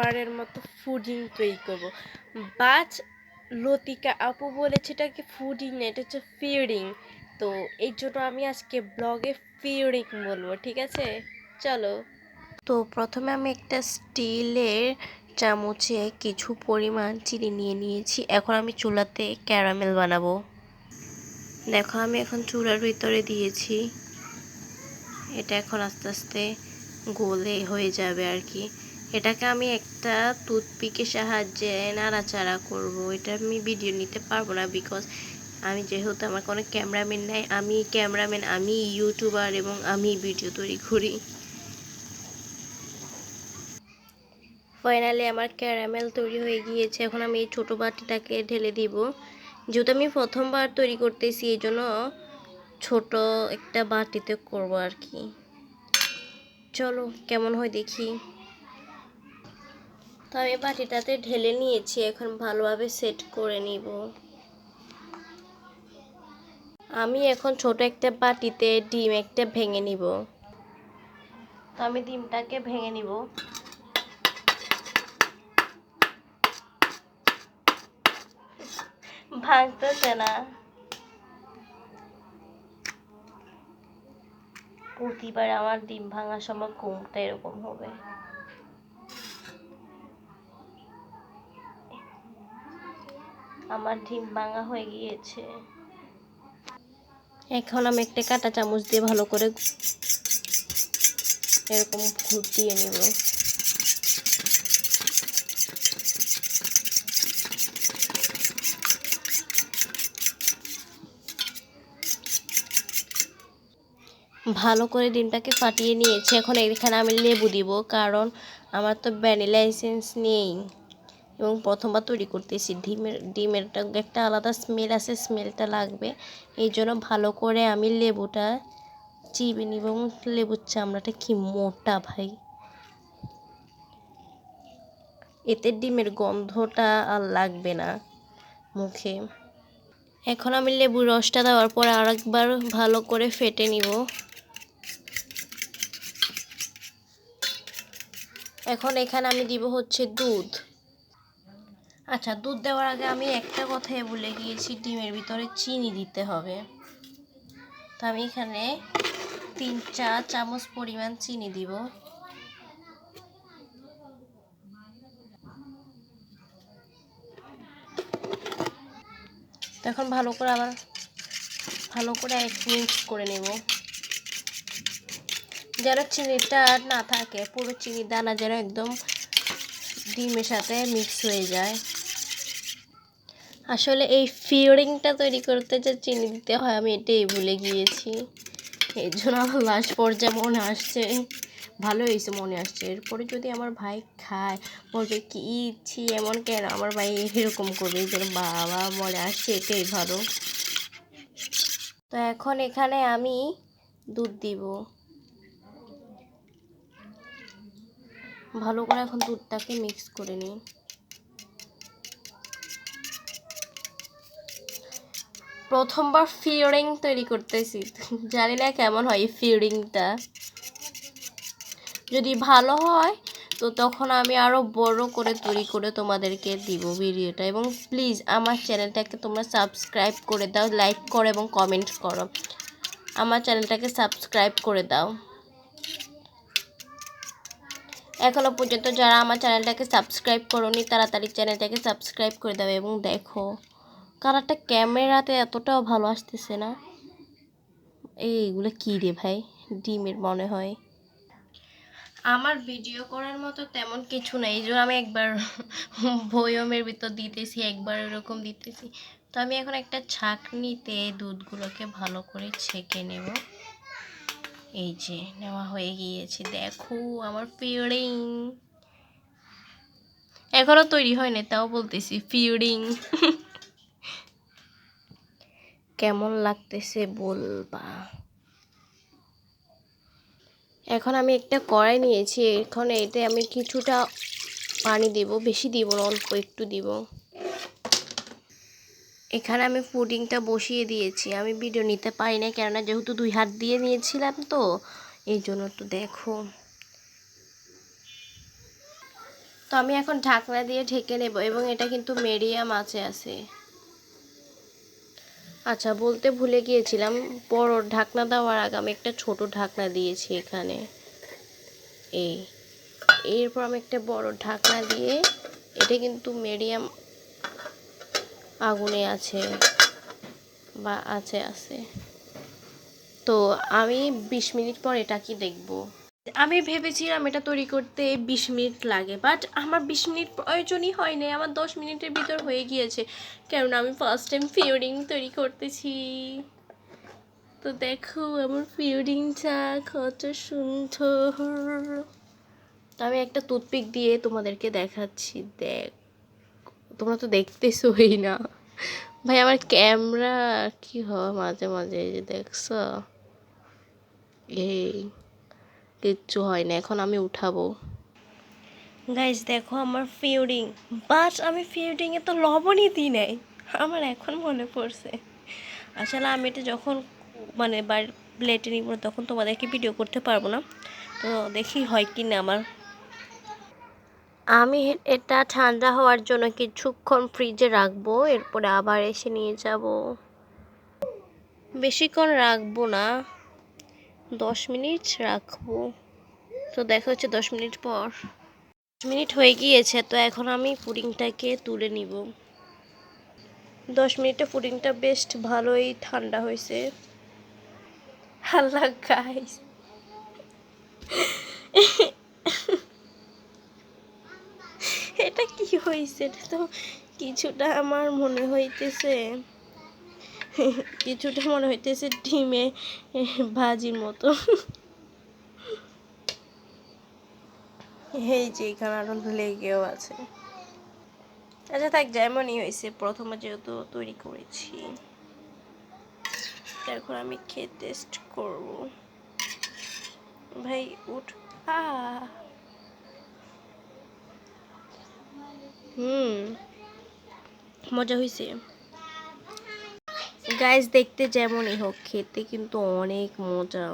পারের মতো ফুডিং তৈরি করব। বাজ লতিকা আপু বলেছে এটাকে ফুডিং না, এটা হচ্ছে ফিডিং তো এই জন্য আমি আজকে ব্লগে ফিডিং বলব, ঠিক আছে? চলো। তো প্রথমে আমি একটা স্টিলের চামচে কিছু পরিমাণ চিনি নিয়ে নিয়েছি। এখন আমি চুলাতে ক্যারামেল বানাবো। দেখো, আমি এখন চুলার ভিতরে দিয়েছি। এটা এখন আস্তে আস্তে গোলে হয়ে যাবে আর কি। এটাকে আমি একটা টুথপিকের সাহায্যে নাড়াচাড়া করব। এটা আমি ভিডিও নিতে পারব না বিকজ আমি যেহেতু আমার কোনো ক্যামেরাম্যান নাই আমি ক্যামেরাম্যান আমি ইউটিউবার এবং আমি ভিডিও তৈরি করি। ফাইনালি আমার ক্যারামেল তৈরি হয়ে গিয়েছে, এখন আমি এই ছোটো বাটিটাকে ঢেলে দিব। যেহেতু আমি প্রথমবার তৈরি করতেছি, এই জন্য ছোট একটা বাটিতে করব আর কি। চলো, কেমন হয় দেখি। তো আমি বাটিটাতে ঢেলে নিয়েছি, এখন ভালোভাবে সেট করে নিব। আমি এখন ছোট একটা বাটিতে ডিম একটা ভেঙে নিব। তো আমি ডিমটাকে ভেঙে নিব। ভাঙতেছে না। প্রতিবার আমার ডিম ভাঙার সময় ঘুমটা এরকম হবে। আমার ডিম ভাঙা হয়ে গিয়েছে। এখন আমি একটা কাঁটা চামচ দিয়ে ভালো করে এরকম ঘুরতিয়ে নেব। ভালো করে ডিমটাকে ফাটিয়ে নিয়েছি। এখন এখানে আমি লেবু দিব, কারণ আমার তো ভ্যানিলা এসেন্স নেই। এবং প্রথমবার তৈরি করতেছি। ডিমের ডিমেরটা একটা আলাদা স্মেল আছে স্মেলটা লাগবে। এই জন্য ভালো করে আমি লেবুটা চিবে নিব এবং লেবুর চামড়াটা কি মোটা ভাই। এতে ডিমের গন্ধটা আর লাগবে না মুখে। এখন আমি লেবুর রসটা দেওয়ার পর আরেকবার ভালো করে ফেটে নিব। এখন এখানে আমি দিব হচ্ছে দুধ। আচ্ছা দুধ দেওয়ার আগে আমি একটা কথাই বলে গিয়েছি, ডিমের ভিতরে চিনি দিতে হবে। তো আমি এখানে তিন চা চামচ পরিমাণ চিনি দিব। এখন ভালো করে আবার, ভালো করে এক মিক্স করে নেব। যেন চিনিটা না থাকে, পুরো চিনি দানা যেন একদম ডিমের সাথে মিক্স হয়ে যায়। আসলে এই ফিওরিংটা তৈরি করতে যে চিনি দিতে হয়, আমি এটাই ভুলে গিয়েছি। এই জন্য আমার লাস্ট পর্যায়ে মনে আসছে, ভালো হয়েছে মনে আসছে। এরপরে যদি আমার ভাই খায়, বলবে, কি ইচ্ছি, এমন কেন? আমার ভাই এরকম করবে যেন বাবা মনে আসছে, এটাই ভালো। তো এখন এখানে আমি দুধ দিব। ভালো করে এখন দুধটাকে মিক্স করে নিই। প্রথমবার ফিওরিং তৈরি করতেছি। জানি না কেমন হয় এই ফিওরিংটা যদি ভালো হয়, তো তখন আমি আরও বড় করে তৈরি করে তোমাদেরকে দিব ভিডিওটা। এবং প্লিজ আমার চ্যানেলটাকে তোমরা সাবস্ক্রাইব করে দাও লাইক করো এবং কমেন্ট করো। আমার চ্যানেলটাকে সাবস্ক্রাইব করে দাও। এখনও পর্যন্ত যারা আমার চ্যানেলটাকে সাবস্ক্রাইব করোনি, তাড়াতাড়ি চ্যানেলটাকে সাবস্ক্রাইব করে দাও এবং দেখো। কালারটা ক্যামেরাতে এতটাও ভালো আসতেছে না। এইগুলো কী রে ভাই? ডিমের মনে হয়। আমার ভিডিও করার মতো তেমন কিছু নেই। এই জন্য আমি একবার ভয়মের ভিতর দিতেছি, একবার এরকম দিতেছি। তো আমি এখন একটা ছাঁকনিতে দুধগুলোকে ভালো করে ছেঁকে নেব। এই যে নেওয়া হয়ে গিয়েছে। দেখো আমার পিউরিং এখনও তৈরি হয়নি, তাও বলতেছি পিউরিং কেমন লাগতেছে বলবা? এখন আমি একটা কড়াই নিয়েছি, এখন এতে আমি কিছুটা পানি দিব, বেশি দিব না, অল্প একটু দিব। এখানে আমি পুডিংটা বসিয়ে দিয়েছি, আমি ভিডিও নিতে পারি না কেননা যেহেতু দুই হাত দিয়ে নিয়েছিলাম তো, এই জন্য তো দেখো। তো আমি এখন ঢাকনা দিয়ে ঢেকে নেব, এবং এটা কিন্তু মিডিয়াম আঁচে আছে। আচ্ছা বলতে ভুলে গিয়েছিলাম, বড় ঢাকনা দেওয়ার আগে আমি একটা ছোট ঢাকনা দিয়েছি এখানে। এই, এরপর আমি একটা বড় ঢাকনা দিয়ে, এটা কিন্তু মিডিয়াম আগুনে আছে, বা আছে আছে। তো আমি বিশ মিনিট পর এটা কি দেখব? আমি ভেবেছিলাম এটা তৈরি করতে বিশ মিনিট লাগে বাট আমার বিশ মিনিট প্রয়োজনই হয়নি, আমার দশ মিনিটের ভিতর হয়ে গিয়েছে। কেননা আমি ফার্স্ট টাইম ফিউরিং তৈরি করতেছি। তো দেখো আমার ফিউরিংটা কত সুন্দর। তো আমি একটা টুথপিক দিয়ে তোমাদেরকে দেখাচ্ছি, দেখ। তোমরা তো দেখতেছোই না। ভাই, আমার ক্যামেরা কি হয় মাঝে মাঝে যে দেখছ? এই। কিচ্ছু হয় না এখন আমি উঠাবো। গাইজ দেখো আমার ফিউরিং বাট আমি ফিউরিংয়ে তো লবণই দিই নাই আমার এখন মনে পড়ছে। আসলে আমি এটা যখন মানে বার প্লেটে নিব তখন তোমাদেরকে ভিডিও করতে পারব না। তো দেখি হয় কি না আমার। আমি এটা ঠান্ডা হওয়ার জন্য কিছুক্ষণ ফ্রিজে রাখব এরপরে আবার এসে নিয়ে যাব। বেশিক্ষণ রাখব না। দশ মিনিট রাখব। তো দেখা হচ্ছে দশ মিনিট পর। দশ মিনিট হয়ে গিয়েছে, তো এখন আমি পুডিংটাকে তুলে নিব। দশ মিনিটে পুডিংটা বেশ ভালোই ঠান্ডা হয়েছে। আল্লাহ গাইস এটা কি হয়েছে? এটা তো কিছুটা আমার মনে হইতেছে। কিছুটা মনে হইতেছে ডিমে ভাজির মতো। এই যে এখানে আরও লেগেও আছে। আচ্ছা থাক, যেমনই হয়েছে প্রথমে যেহেতু তৈরি করেছি, এখন আমি খেয়ে টেস্ট করব। ভাই, উঠ। হুম, মজা হয়েছে গাইস দেখতে যেমনই হোক খেতে কিন্তু অনেক মজা।